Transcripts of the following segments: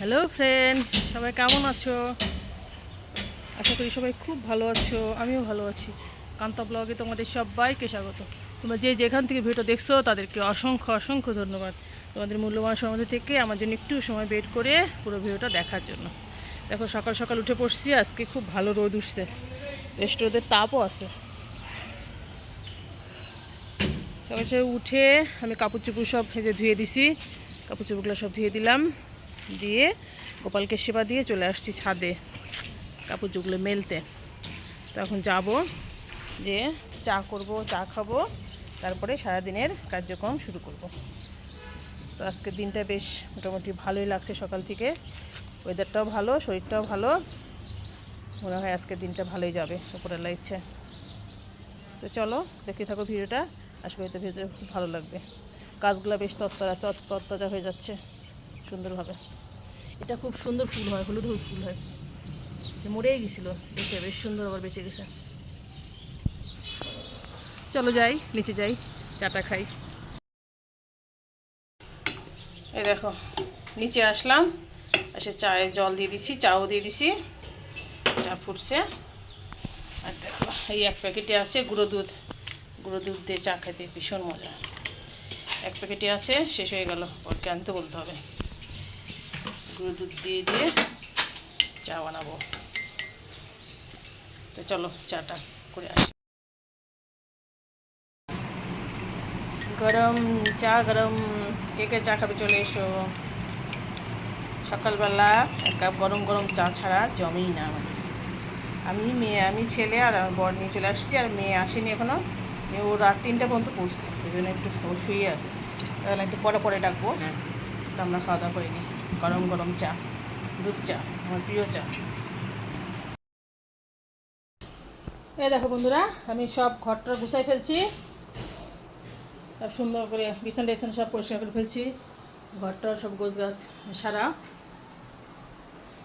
Hello friend সবাই কেমন আছো? আশা করি সবাই খুব ভালো আছো, আমিও ভালো আছি। কান্তা ব্লগে তোমাদের সবাইকে স্বাগত। তোমরা যে যেখান থেকে ভিডিওটা দেখছ, তাদেরকে অসংখ্য অসংখ্য ধন্যবাদ। তোমাদের মূল্যবান সময় থেকে আমার জন্য একটু সময় বের করে পুরো ভিডিওটা দেখার জন্য। দেখো, সকাল সকাল উঠে পড়ছি, আজকে খুব ভালো রোদ উঠছে। বেশ রোদের তাপও আছে। সকাল সে উঠে আমি কাপড় চুপড় সব যে ধুয়ে দিছি। কাপড় চুপুরগুলো সব ধুয়ে দিলাম। দিয়ে গোপালকে সেবা দিয়ে চলে আসছি ছাদে কাপড় চুপড়গুলো মেলতে। তো এখন যাব যে চা করব, চা খাব, তারপরে সারাদিনের কার্যক্রম শুরু করব। তো আজকের দিনটা বেশ মোটামুটি ভালোই লাগছে সকাল থেকে। ওয়েদারটাও ভালো, শরীরটাও ভালো। মনে হয় আজকের দিনটা ভালোই যাবে উপরের ইচ্ছে। তো চলো, দেখতে থাকো ভিডিওটা। আশা করি তো ভিডিওটা খুব ভালো লাগবে। কাজগুলো বেশ তত্তরা তত- তত্তাজা হয়ে যাচ্ছে সুন্দরভাবে। এটা খুব সুন্দর ফুল হয়, হলুদ হলুদ ফুল হয়। মরেই গেছিল দেখে বেশ সুন্দর আবার বেঁচে গেছে। চলো যাই, নিচে যাই, চাটা খাই। এই দেখো, নিচে আসলাম, এসে চায়ে জল দিয়ে দিচ্ছি, চাও দিয়ে দিছি চা ফুটছে। আর দেখো, এই এক প্যাকেটে আছে গুঁড়ো দুধ। গুঁড়ো দুধ দিয়ে চা খেতে ভীষণ মজা। এক প্যাকেটে আছে, শেষ হয়ে গেল পরকে আনতে বলতে হবে। গুঁড়ো দুধ দিয়ে দিয়ে চা বানাবো। তো চলো চাটা করে আসি। গরম চা গরম কে কে চা খাবে চলে এসো। সকালবেলা এক কাপ গরম গরম চা ছাড়া জমেই না আমাদের। আমি মেয়ে আমি ছেলে আর আমার বর নিয়ে চলে আসছি আর মেয়ে আসেনি এখনও। মেয়ে ও রাত তিনটা পর্যন্ত পড়ছে ওই জন্য একটু শুয়ে আছে। তাহলে একটু পরে পরে ডাকবো। তো আমরা খাওয়া দাওয়া করিনি গরম গরম চা, দুধ চা, আমার প্রিয় চা। এই দেখো বন্ধুরা, আমি সব ঘরটা গুছাই ফেলছি। সব সুন্দর করে বিছান টিছান সব পরিষ্কার করে ফেলছি। ঘরটা সব গোছ গাছ সারা।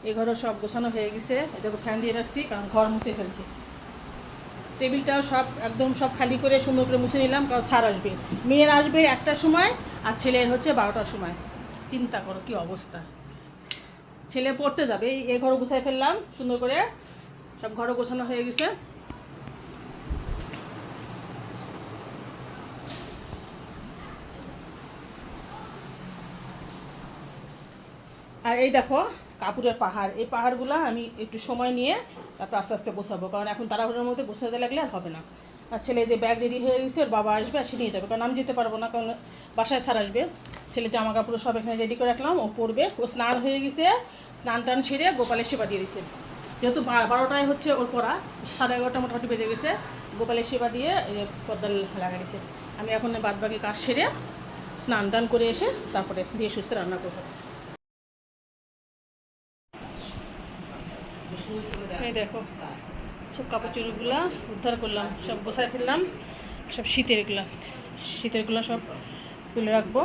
এই ঘরও সব গোছানো হয়ে গেছে। দেখো ফ্যান দিয়ে রাখছি, কারণ ঘর মুছে ফেলছি। টেবিলটাও সব একদম সব খালি করে সুন্দর করে মুছে নিলাম, কারণ সার আসবে। মেয়ের আসবে একটার সময়, আর ছেলের হচ্ছে বারোটার সময়। চিন্তা করো, কি অবস্থা? ছেলে পড়তে যাবে, এই- ঘরও গুছাই ফেললাম, সুন্দর করে সব ঘরও গোছানো হয়ে গেছে। আর এই দেখো, কাপড়ের পাহাড়। এই পাহাড়গুলো আমি একটু সময় নিয়ে তারপর আস্তে আস্তে বসাবো কারণ এখন তাড়াহুড়োর মধ্যে বসাতে লাগলে আর হবে না। আর ছেলে যে ব্যাগ রেডি হয়ে গেছে, ওর বাবা আসবে আর সে নিয়ে যাবে, কারণ আমি যেতে পারব না, কারণ বাসায় স্যার আসবে। ছেলে জামা কাপড় সব এখানে রেডি করে রাখলাম, ও পরবে। ও স্নান হয়ে গেছে, স্নান টান সেরে গোপালের সেবা দিয়ে দিয়েছে। যেহেতু বারোটায় হচ্ছে ওর পড়া, সাড়ে এগারোটা মোটামুটি বেজে গেছে, গোপালের সেবা দিয়ে পদ্মাল পদ্মা লাগা গেছে। আমি এখন বাদ বাকি কাজ সেরে স্নান টান করে এসে তারপরে দিয়ে সুস্থ রান্না করব। দেখো, সব কাপড় চোপড়গুলো উদ্ধার করলাম, সব গোছায় ফেললাম, সব শীতেরগুলো শীতেরগুলো সব তুলে রাখব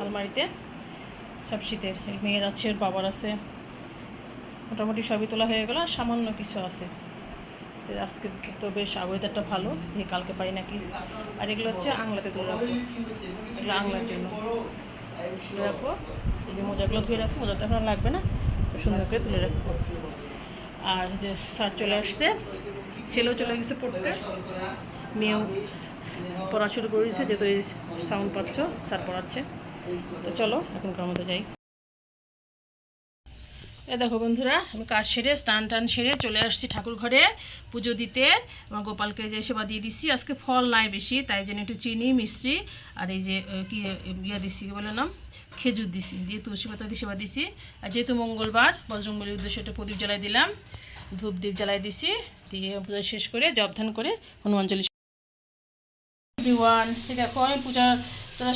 আলমারিতে। সব শীতের মেয়ের আছে বাবার আছে। মোটামুটি সবই তোলা হয়ে গেল, আর সামান্য কিছু আছে। আজকে তো বেশ ওয়েদারটা ভালো, দিয়ে কালকে পাই নাকি? আর এগুলো হচ্ছে আংলাতে তুলে রাখব। এগুলো আংলার জন্য। তুলে রাখব। এই যে মোজাগুলো ধুয়ে রাখছি মোজা তো এখন লাগবে না সুন্দর করে তুলে রাখব। আর যে স্যার চলে আসছে, ছেলেও চলে গেছে পড়তে, মেয়েও পড়া শুরু করে দিয়েছে, যেহেতু এই সাউন্ড পাচ্ছ, স্যার পড়াচ্ছে। তো চলো এখনকার মতো যাই। এ দেখো বন্ধুরা, আমি কাজ সেরে, স্নান টান সেরে চলে আসছি ঠাকুর ঘরে পুজো দিতে। আমার গোপালকে যে সেবা দিয়ে দিছি, আজকে ফল নাই বেশি, তাই জন্য একটু চিনি, মিষ্টি, আর এই যে কি ইয়ে দিছি, কি বলে নাম? খেজুর দিছি, দিয়ে তুলসী পাতা দিয়ে সেবা দিছি। আর যেহেতু মঙ্গলবার, বজরংবলির উদ্দেশ্যে একটা প্রদীপ জ্বালাই দিলাম ধূপ দীপ জ্বালাই দিছি, দিয়ে পুজো শেষ করে জব ধ্যান করে হনুমান চল্লিশ দেখো, আমি পূজা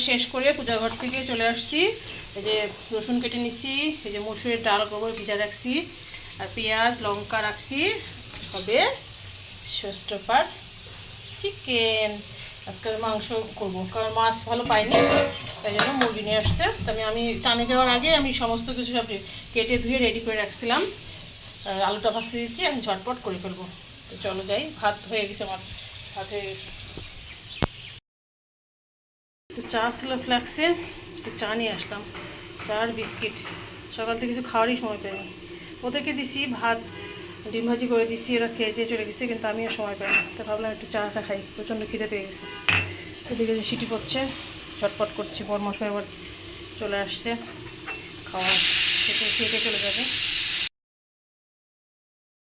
শেষ করে পূজা ঘর থেকে চলে আসছি। এই যে রসুন কেটে নিছি, এই যে মসুরের ডাল, গোবর ভিজা রাখছি, আর পেঁয়াজ, লঙ্কা রাখছি। হবে ষষ্ঠপাট চিকেন আজকে মাংস করব, কারণ মাছ ভালো পাইনি, তাই জন্য মুরগি নিয়ে আসছে। তবে আমি চানে যাওয়ার আগে আমি সমস্ত কিছু সব কেটে ধুয়ে রেডি করে রাখছিলাম। আর আলুটা ভাজতে দিয়েছি, আমি ঝটপট করে ফেলব। তো চলো যাই, ভাত হয়ে গেছে আমার, ভাত হয়ে গেছে। তো চা ছিল ফ্ল্যাক্সে একটু চা নিয়ে আসলাম। চা আর বিস্কিট। সকাল থেকে কিছু খাওয়ারই সময় পাইনি। ওদেরকে দিছি ভাত, ডিম ভাজি করে দিছি, ওরা খেয়ে দিয়ে চলে গেছে, কিন্তু আমিও সময় পাইনি। তো ভাবলাম একটু চাটা খাই, প্রচণ্ড খিদে পেয়ে গেছে। এদিকে যে সিটি পড়ছে চটপট করছি বর মশাই এবার চলে আসছে, খাওয়া খেতে খেতে চলে যাবে।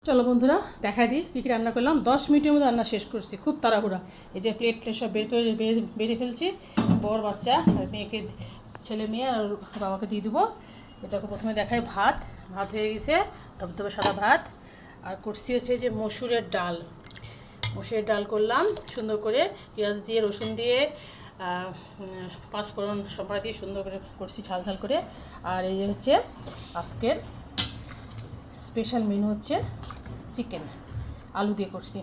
চলো বন্ধুরা দেখা দিই কী কী রান্না করলাম। দশ মিনিটের মধ্যে রান্না শেষ করছি, খুব তাড়াহুড়া। এই যে প্লেট প্লেট সব বের করে বের- বেরিয়ে ফেলছি। বড় বাচ্চা মেয়েকে, ছেলে, মেয়ে, আর বাবাকে দিয়ে দেবো। এটাকে প্রথমে দেখাই ভাত। ভাত হয়ে গেছে, তবে তবে সাদা ভাত। আর করছি হচ্ছে যে মসুরের ডাল। মসুরের ডাল করলাম, সুন্দর করে পেঁয়াজ দিয়ে, রসুন দিয়ে পাঁচফোড়ন সবরা দিয়ে সুন্দর করে করছি ঝাল ঝাল করে। আর এই হচ্ছে আজকের স্পেশাল মেনু হচ্ছে চিকেন, আলু দিয়ে করছি।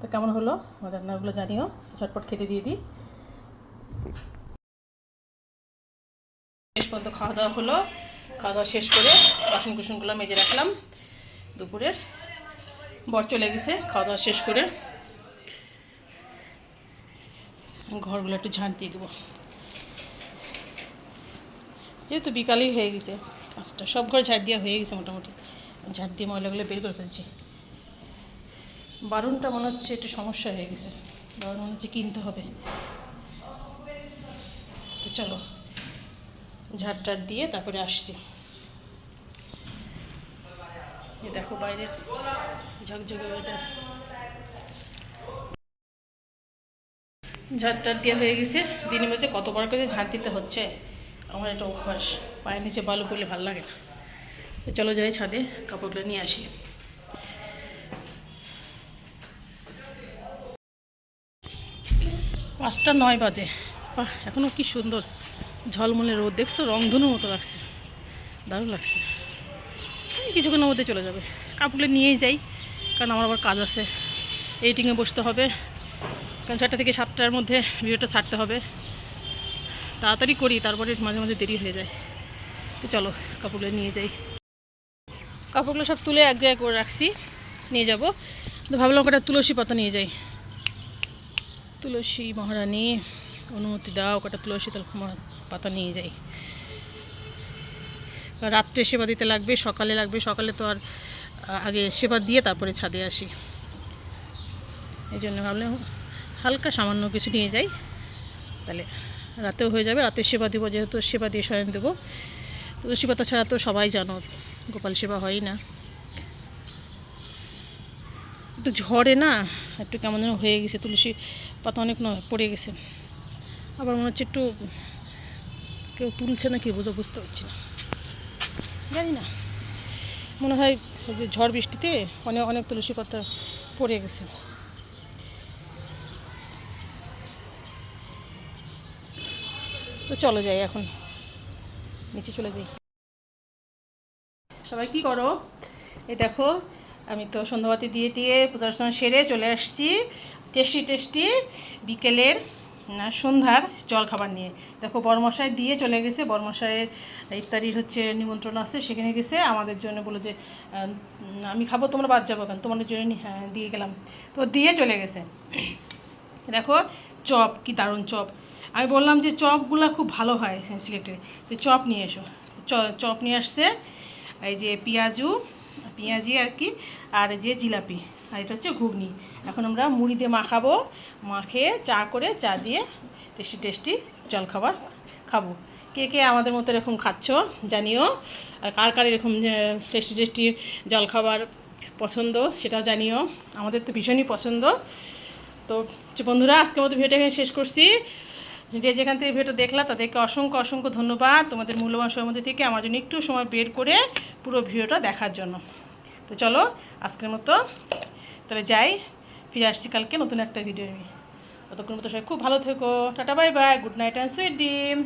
তো কেমন হলো? আমাদের রান্নাগুলো জানিও, ঝটপট খেতে দিয়ে দিই। শেষ পর্যন্ত খাওয়া দাওয়া হলো। খাওয়া দাওয়া শেষ করে বাসন কুসনগুলো মেজে রাখলাম। দুপুরের বর চলে গেছে, খাওয়া দাওয়া শেষ করে ঘরগুলো একটু ঝাঁট দিয়ে দেবো। যেহেতু বিকালেই হয়ে গেছে পাঁচটা, সব ঘর ঝাড় দেওয়া হয়ে গেছে মোটামুটি। ঝাড় দিয়ে ময়লাগুলো বের করে ফেলছি। বারুনটা মনে হচ্ছে একটু সমস্যা হয়ে গেছে। বারুন মনে হচ্ছে কিনতে হবে। চলো ঝাড় টাড় দিয়ে তারপরে আসছি। দেখো বাইরের ঝকঝকে ওটা ঝাড় টাড় দেওয়া হয়ে গেছে। দিনের মধ্যে কতবার করে ঝাড় দিতে হচ্ছে? আমার একটা অভ্যাস, পায়ের নিচে বালু পড়লে ভালো লাগে না। চলো যাই ছাদে, কাপড়গুলো নিয়ে আসি। পাঁচটা নয় বাজে। বাহ এখনও কি সুন্দর। ঝলমলে রোদ, দেখছ? রংধনুর মতো লাগছে। দারুণ লাগছে। কিছুক্ষণের মধ্যে চলে যাবে। কাপড়গুলো নিয়েই যাই, কারণ আমার আবার কাজ আছে। এইটিংয়ে বসতে হবে। কারণ চারটা থেকে সাতটার মধ্যে ভিডিওটা ছাড়তে হবে। তাড়াতাড়ি করি, তারপরে মাঝে মাঝে দেরি হয়ে যায়। তো চলো, কাপড়গুলো নিয়ে যাই। কাপড়গুলো সব তুলে এক জায়গায় করে রাখছি, নিয়ে যাব। তো ভাবলাম কটা তুলসী পাতা নিয়ে যাই। তুলসী মহারানী, অনুমতি দাও কটা তুলসী তল- পাতা নিয়ে যাই। রাত্রে সেবা দিতে লাগবে, সকালে লাগবে, সকালে তো আর আগে সেবা দিয়ে তারপরে ছাদে আসি। এই জন্য ভাবলাম হালকা সামান্য কিছু নিয়ে যাই, তাহলে রাতেও হয়ে যাবে। রাতে সেবা দেবো, যেহেতু সেবা দিয়ে শয়ন দেবো। তুলসী পাতা ছাড়া তো সবাই জানো, গোপাল সেবা হয় না। একটু ঝড়ে না, একটু কেমন যেন হয়ে গেছে, তুলসী পাতা অনেক পড়ে গেছে। আবার মনে হচ্ছে একটু কেউ তুলছে না কি বুঝো, বুঝতে পারছি না। জানি না। মনে হয় যে ঝড় বৃষ্টিতে অনেক অনেক তুলসী পাতা পড়ে গেছে। তো চলো যাই এখন। নিচে চলে যাই। সবাই কি করো? এই দেখো আমি তো সন্ধ্যাবাতি দিয়ে দিয়ে পূজার্চনা সেরে চলে আসছি। টেস্টি টেস্টি বিকেলের সন্ধ্যার জল খাবার নিয়ে। দেখো বরমশাই দিয়ে চলে গেছে। বরমশাইয়ের ইফতারির হচ্ছে নিমন্ত্রণ আছে সেখানে গেছে। আমাদের জন্য বলে যে আমি খাব তোমরা বাদ যাব কেন? তোমাদের জন্য হ্যাঁ, দিয়ে গেলাম। তো দিয়ে চলে গেছে। দেখো চপ কি দারুণ চপ। আমি বললাম যে চপগুলো খুব ভালো হয় সিলেটে। যে চপ নিয়ে এসো। চপ নিয়ে আসছে। এই যে পেঁয়াজু, পেঁয়াজি আর কি, আর যে জিলাপি। আর এটা হচ্ছে ঘুগনি। এখন আমরা মুড়ি দিয়ে মাখাবো। মাখে চা করে, চা দিয়ে টেস্টি টেস্টি জলখাবার খাব। কে কে আমাদের মতো এরকম খাচ্ছ জানিও। আর কার কার এরকম টেস্টি টেস্টি জলখাবার পছন্দ সেটাও জানিও। আমাদের তো ভীষণই পছন্দ। তো বন্ধুরা, আজকের মতো ভিডিওটা এখানে শেষ করছি। যে যেখান থেকে ভিডিওটা দেখলা, তাদেরকে অসংখ্য অসংখ্য ধন্যবাদ তোমাদের মূল্যবান সময় মধ্যে থেকে আমার জন্য একটু সময় বের করে পুরো ভিডিওটা দেখার জন্য। তো চলো, আজকের মতো তাহলে যাই, ফিরে আসছি কালকে নতুন একটা ভিডিও নিয়ে। ততক্ষণ মতো সবাই খুব ভালো থেকো। Tata, bye bye good night and sweet dream